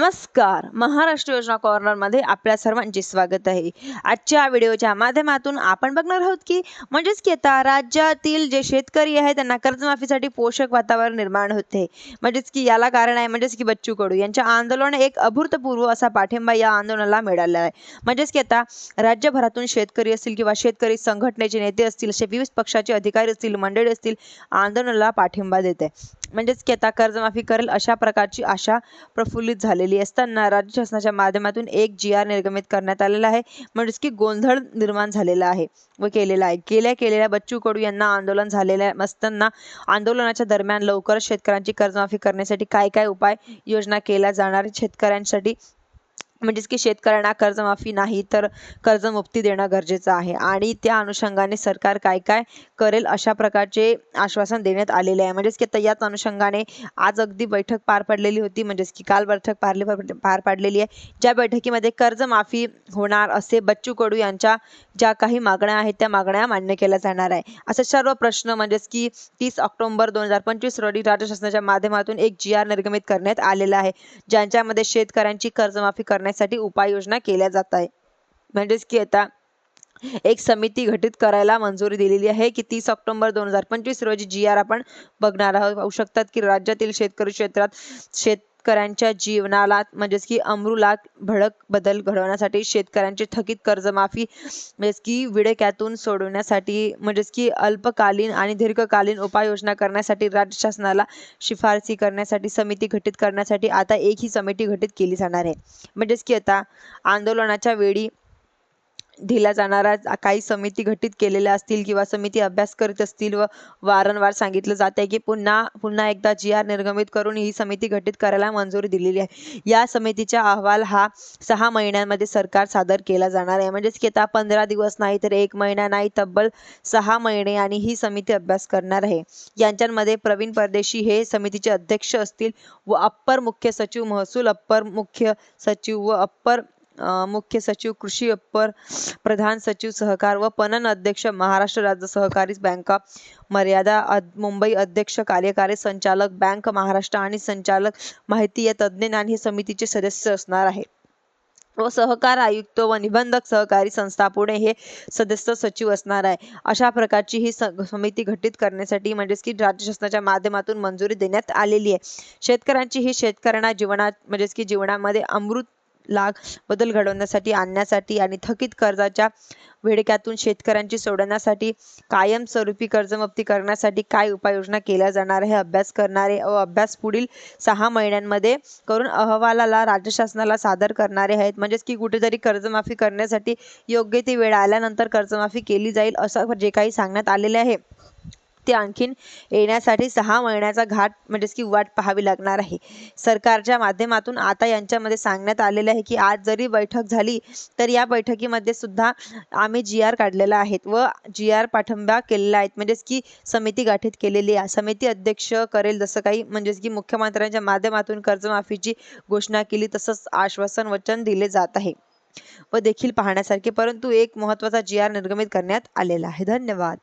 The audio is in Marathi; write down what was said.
नमस्कार. महाराष्ट्र योजना कॉर्नरमध्ये आपल्या सर्वांचे स्वागत आहे. आजच्या व्हिडिओच्या माध्यमातून आपण बघणार आहोत की म्हणजेच की आता राज्यातील जे शेतकरी आहे त्यांना कर्जमाफीसाठी पोषक वातावरण निर्माण होते. म्हणजेच की याला कारण आहे म्हणजेच की बच्चू कडू. यांच्या आंदोलन एक अभूतपूर्व असा पाठिंबा या आंदोलनाला मिळाला आहे. म्हणजेच की आता राज्यभरातून शेतकरी असतील किंवा शेतकरी संघटनेचे नेते असतील असे विविध पक्षाचे अधिकारी असतील मंडळी असतील आंदोलनाला पाठिंबा देत आहे. म्हणजेच की आता कर्जमाफी करेल अशा प्रकारची आशा प्रफुल्लित झालेली असताना राज्य शासनाच्या माध्यमातून एक जी आर निर्गमित करण्यात आलेला आहे. म्हणजेच की गोंधळ निर्माण झालेला आहे व केलेला आहे. गेल्या केलेल्या बच्चू कडू यांना आंदोलन झालेल्या असताना आंदोलनाच्या दरम्यान लवकरच शेतकऱ्यांची कर्जमाफी करण्यासाठी काय काय उपाय योजना केल्या जाणार? शेतकऱ्यांसाठी म्हणजेच की शेतकऱ्यांना कर्जमाफी नाही तर कर्जमुक्ती देणं गरजेचं आहे. आणि त्या अनुषंगाने सरकार काय काय करेल अशा प्रकारचे आश्वासन देण्यात आलेले आहे. म्हणजेच की आता याच अनुषंगाने आज अगदी बैठक पार पडलेली होती. म्हणजेच की काल बैठक पारली पार पाडलेली आहे. ज्या बैठकीमध्ये कर्जमाफी होणार असे बच्चू कडू यांच्या ज्या काही मागण्या आहेत त्या मागण्या मान्य केल्या जाणार आहे. असे सर्व प्रश्न म्हणजेच की तीस ऑक्टोबर दोन हजार पंचवीस रोजी राज्य शासनाच्या माध्यमातून एक जी आर निर्गमित करण्यात आलेला आहे. ज्यांच्यामध्ये शेतकऱ्यांची कर्जमाफी करण्यासाठी उपाययोजना केल्या जात आहे. म्हणजेच की आता एक समिती घटित करायला मंजुरी दिलेली आहे की तीस ऑक्टोबर दोन हजार पंचवीस रोजी जी आर आपण बघणार आहोत. पाहू शकतात की राज्यातील शेतकरी क्षेत्रात शेत शेतकऱ्यांच्या जीवनाला म्हणजेच की अमृलात भडक बदल घडवण्यासाठी शेतकऱ्यांची थकीत कर्जमाफी म्हणजेच की विडेक्यातून सोडवण्यासाठी म्हणजेच की अल्पकालीन आणि दीर्घकालीन उपाययोजना करण्यासाठी राज्य शासनाला शिफारसी करण्यासाठी समिती घटित करण्यासाठी आता एक ही समिती घटित केली जाणार आहे. म्हणजेच की आता आंदोलनाच्या वेळी दिला जाणारा काही समिती घटित केलेल्या असतील किंवा समिती अभ्यास करीत असतील व वारंवार सांगितलं जात आहे की पुन्हा पुन्हा एकदा जी आर निर्गमित करून ही समिती घटित करायला मंजुरी दिलेली आहे. या समितीचा अहवाल हा सहा महिन्यांमध्ये सरकार सादर केला जाणार आहे. म्हणजेच की आता पंधरा दिवस नाही तर एक महिना नाही तब्बल सहा महिने आणि ही समिती अभ्यास करणार आहे. यांच्यामध्ये प्रवीण परदेशी हे समितीचे अध्यक्ष असतील व अप्पर मुख्य सचिव महसूल अप्पर मुख्य सचिव व अप्पर मुख्य सचिव कृषी अप्पर प्रधान सचिव सहकार व पणन अध्यक्ष महाराष्ट्र राज्य सहकारी बँका मर्यादा मुंबई अध्यक्ष कार्यकारी संचालक बँक महाराष्ट्र आणि संचालक माहिती या तज्ज्ञ आणि हे समितीचे सदस्य असणार आहे व सहकार आयुक्त व निबंधक सहकारी संस्था पुणे हे सदस्य सचिव असणार आहे. अशा प्रकारची ही समिती घटित करण्यासाठी म्हणजेच की राज्य शासनाच्या माध्यमातून मंजुरी देण्यात आलेली आहे. शेतकऱ्यांची ही शेतकऱ्यांना जीवनात म्हणजेच की जीवनामध्ये अमृत लाग बदल घडवण्यासाठी आणण्यासाठी आणि थकीत कर्जाच्या वेडक्यातून शेतकऱ्यांची सोडवण्यासाठी कायमस्वरूपी कर्जमुक्ती करण्यासाठी काय उपाययोजना केल्या जाणार हे अभ्यास करणारे व अभ्यास पुढील सहा महिन्यांमध्ये करून अहवालाला राज्य शासनाला सादर करणारे आहेत. म्हणजेच की कुठेतरी कर्जमाफी करण्यासाठी योग्य ती वेळ आल्यानंतर कर्जमाफी केली जाईल असं जे काही सांगण्यात आलेले आहे. ते आणखीन येण्यासाठी सहा महिन्याचा घाट म्हणजेच की वाट पाहावी लागणार आहे. सरकारच्या माध्यमातून आता यांच्यामध्ये सांगण्यात आलेलं आहे की आज जरी बैठक झाली तर या बैठकीमध्ये सुद्धा आम्ही जी आर काढलेला आहेत व जी आर पाठिंबा केलेला आहे. म्हणजेच की समिती गाठीत केलेली आहे. समिती अध्यक्ष करेल जसं काही म्हणजेच की मुख्यमंत्र्यांच्या माध्यमातून कर्जमाफीची घोषणा केली तसंच आश्वासन वचन दिले जात आहे व देखील पाहण्यासारखे परंतु एक महत्त्वाचा जी आर निर्गमित करण्यात आलेला आहे. धन्यवाद.